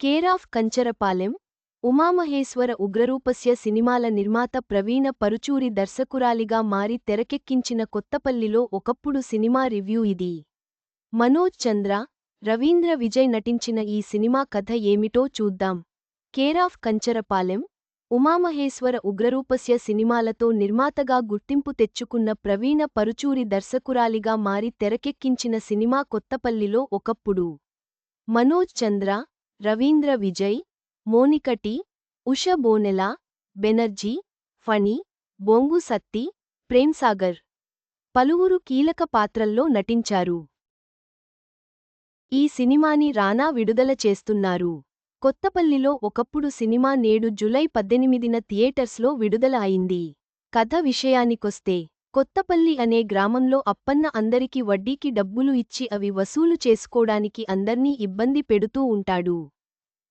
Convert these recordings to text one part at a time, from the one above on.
Care of Kancharapalem Umamaheshwara Ugraroopasya సినిమాల నిర్మాత ప్రవీణ పరుచూరి దర్శకురాలిగా మారి తెరకెక్కించిన కొత్తపల్లిలో ఒకప్పుడు సినిమా రివ్యూ ఇది. మనోజ్ చంద్ర రవీంద్ర విజయ్ నటించిన ఈ సినిమా కథ ఏమిటో చూద్దాం. కేరాఫ్ కంచరపాలెం ఉమామహేశ్వర ఉగ్రరూపస్య సినిమాలతో నిర్మాతగా గుర్తింపు తెచ్చుకున్న ప్రవీణ పరుచూరి దర్శకురాలిగా మారి తెరకెక్కించిన సినిమా కొత్తపల్లిలో ఒకప్పుడు. మనోజ్ చంద్ర రవీంద్ర విజయ్ మోనికటి ఉష బోనెల బెనర్జీ ఫణి బొంగు సత్తి ప్రేమ్సాగర్ పలువురు కీలక పాత్రల్లో నటించారు. ఈ సినిమాని రానా విడుదల చేస్తున్నారు. కొత్తపల్లిలో ఒకప్పుడు సినిమా నేడు జులై పద్దెనిమిదిన థియేటర్స్లో విడుదల అయింది. కథ విషయానికొస్తే కొత్తపల్లి అనే గ్రామంలో అప్పన్న అందరికి వడ్డీకి డబ్బులు ఇచ్చి అవి వసూలు చేసుకోడానికి అందర్నీ ఇబ్బంది పెడుతూ ఉంటాడు.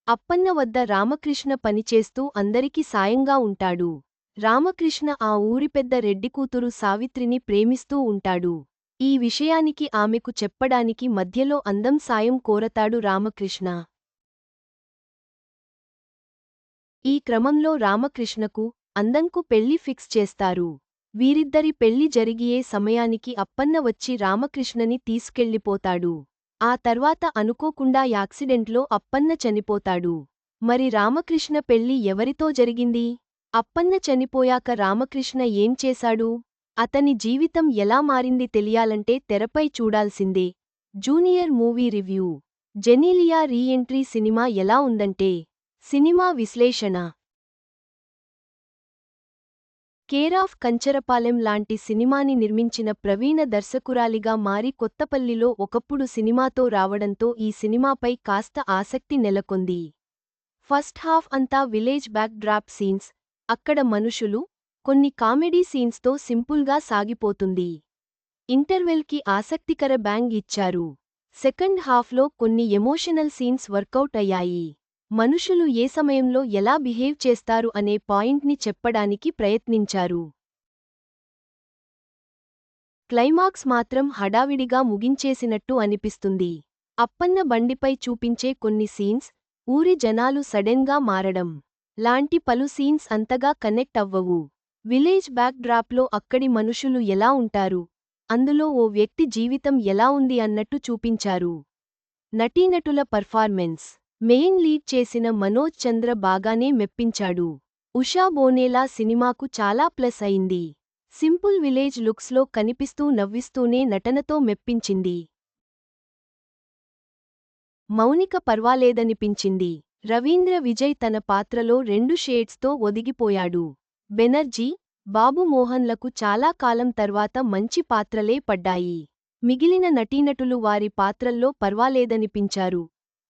అప్పన్న వద్ద రామకృష్ణ పనిచేస్తూ అందరికి సాయంగా ఉంటాడు. రామకృష్ణ ఆ ఊరి పెద్ద రెడ్డి కూతురు సావిత్రిని ప్రేమిస్తూ ఉంటాడు. ఈ విషయానికి ఆమెకు చెప్పడానికి మధ్యలో అందం సాయం కోరతాడు రామకృష్ణ. ఈ క్రమంలో రామకృష్ణకు అందంకు పెళ్ళి ఫిక్స్ చేస్తారు. వీరిద్దరి పెళ్ళి జరిగియే సమయానికి అప్పన్న వచ్చి రామకృష్ణని తీసుకెళ్ళిపోతాడు ఆ తర్వాత అనుకోకుండా యాక్సిడెంట్లో అప్పన్న చనిపోతాడు. మరి రామకృష్ణ పెళ్ళి ఎవరితో జరిగింది? అప్పన్న చనిపోయాక రామకృష్ణ ఏం చేశాడు? అతని జీవితం ఎలా మారింది తెలియాలంటే తెరపై చూడాల్సిందే. Junior movie review. Genelia reentry cinema ఎలా ఉందంటే సినిమా విశ్లేషణ. కేరాఫ్ కంచరపాలెం లాంటి సినిమాని నిర్మించిన ప్రవీణ దర్శకురాలిగా మారి కొత్తపల్లిలో ఒకప్పుడు సినిమాతో రావడంతో ఈ సినిమాపై కాస్త ఆసక్తి నెలకొంది. ఫస్ట్ హాఫ్ అంతా విలేజ్ బ్యాక్ డ్రాప్ సీన్స్ అక్కడ మనుషులు కొన్ని కామెడీ సీన్స్తో సింపుల్గా సాగిపోతుంది. ఇంటర్వెల్కి ఆసక్తికర బ్యాంగ్ ఇచ్చారు. సెకండ్ హాఫ్లో కొన్ని ఎమోషనల్ సీన్స్ వర్కౌట్ అయ్యాయి. మనుషులు ఏ సమయంలో ఎలా బిహేవ్ చేస్తారు అనే పాయింట్ని చెప్పడానికి ప్రయత్నించారు. క్లైమాక్స్ మాత్రం హడావిడిగా ముగించేసినట్టు అనిపిస్తుంది. అప్పన్న బండిపై చూపించే కొన్ని సీన్స్ ఊరి జనాలు సడెన్గా మారడం. లాంటి పలు సీన్స్ అంతగా కనెక్ట్ అవ్వవు. విలేజ్ బ్యాక్ డ్రాప్లో అక్కడి మనుషులు ఎలా ఉంటారు? అందులో ఓ వ్యక్తి జీవితం ఎలా ఉంది అన్నట్టు చూపించారు. నటీనటుల పర్ఫార్మెన్స్. మెయిన్ లీడ్ చేసిన మనోజ్ చంద్ర బాగానే మెప్పించాడు. ఉషా బోనేలా సినిమాకు చాలా ప్లస్ అయింది. సింపుల్ విలేజ్ లుక్స్లో కనిపిస్తూ నవ్విస్తూనే నటనతో మెప్పించింది. మౌనిక పర్వాలేదనిపించింది. రవీంద్ర విజయ్ తన పాత్రలో రెండు షేడ్స్తో ఒదిగిపోయాడు. బెనర్జీ బాబు మోహన్లకు చాలా కాలం తర్వాత మంచి పాత్రలే పడ్డాయి. మిగిలిన నటీనటులు వారి పాత్రల్లో పర్వాలేదనిపించారు.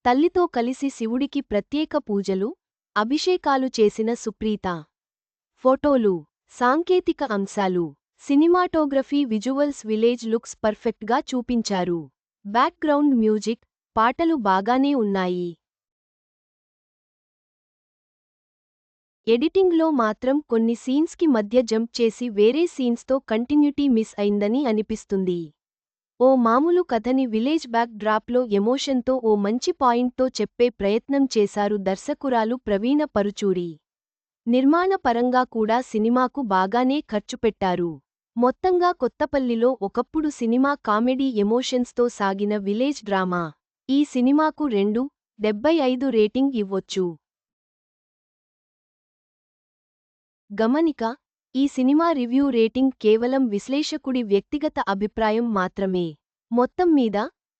తల్లితో కలిసి శివుడికి ప్రత్యేక పూజలు అభిషేకాలు చేసిన సుప్రీత. ఫోటోలు సాంకేతిక అంశాలు సినిమాటోగ్రఫీ విజువల్స్ విలేజ్ లుక్స్ పర్ఫెక్ట్గా చూపించారు. బ్యాక్గ్రౌండ్ మ్యూజిక్ పాటలు బాగానే ఉన్నాయి. ఎడిటింగ్లో మాత్రం కొన్ని సీన్స్కి మధ్య జంప్ చేసి వేరే సీన్స్తో కంటిన్యూటీ మిస్ అయిందని అనిపిస్తుంది. ఓ మామూలు కథని విలేజ్ బ్యాక్ డ్రాప్లో ఎమోషన్తో ఓ మంచి పాయింట్తో చెప్పే ప్రయత్నం చేశారు దర్శకురాలు ప్రవీణ పరుచూరి. నిర్మాణ పరంగా కూడా సినిమాకు బాగానే ఖర్చు పెట్టారు. మొత్తంగా కొత్తపల్లిలో ఒకప్పుడు సినిమా కామెడీ ఎమోషన్స్తో సాగిన విలేజ్ డ్రామా. ఈ సినిమాకు రెండు డెబ్బై ఐదు రేటింగ్ ఇవ్వొచ్చు. గమనిక ఈ సినిమా రివ్యూ రేటింగ్ కేవలం విశ్లేషకుడి వ్యక్తిగత అభిప్రాయం మాత్రమే. మొత్తం మీద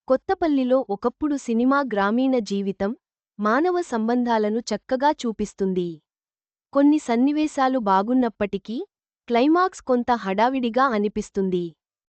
కొత్తపల్లిలో ఒకప్పుడు సినిమా గ్రామీణ జీవితం మానవ సంబంధాలను చక్కగా చూపిస్తుంది. కొన్ని సన్నివేశాలు బాగున్నప్పటికీ క్లైమాక్స్ కొంత హడావిడిగా అనిపిస్తుంది.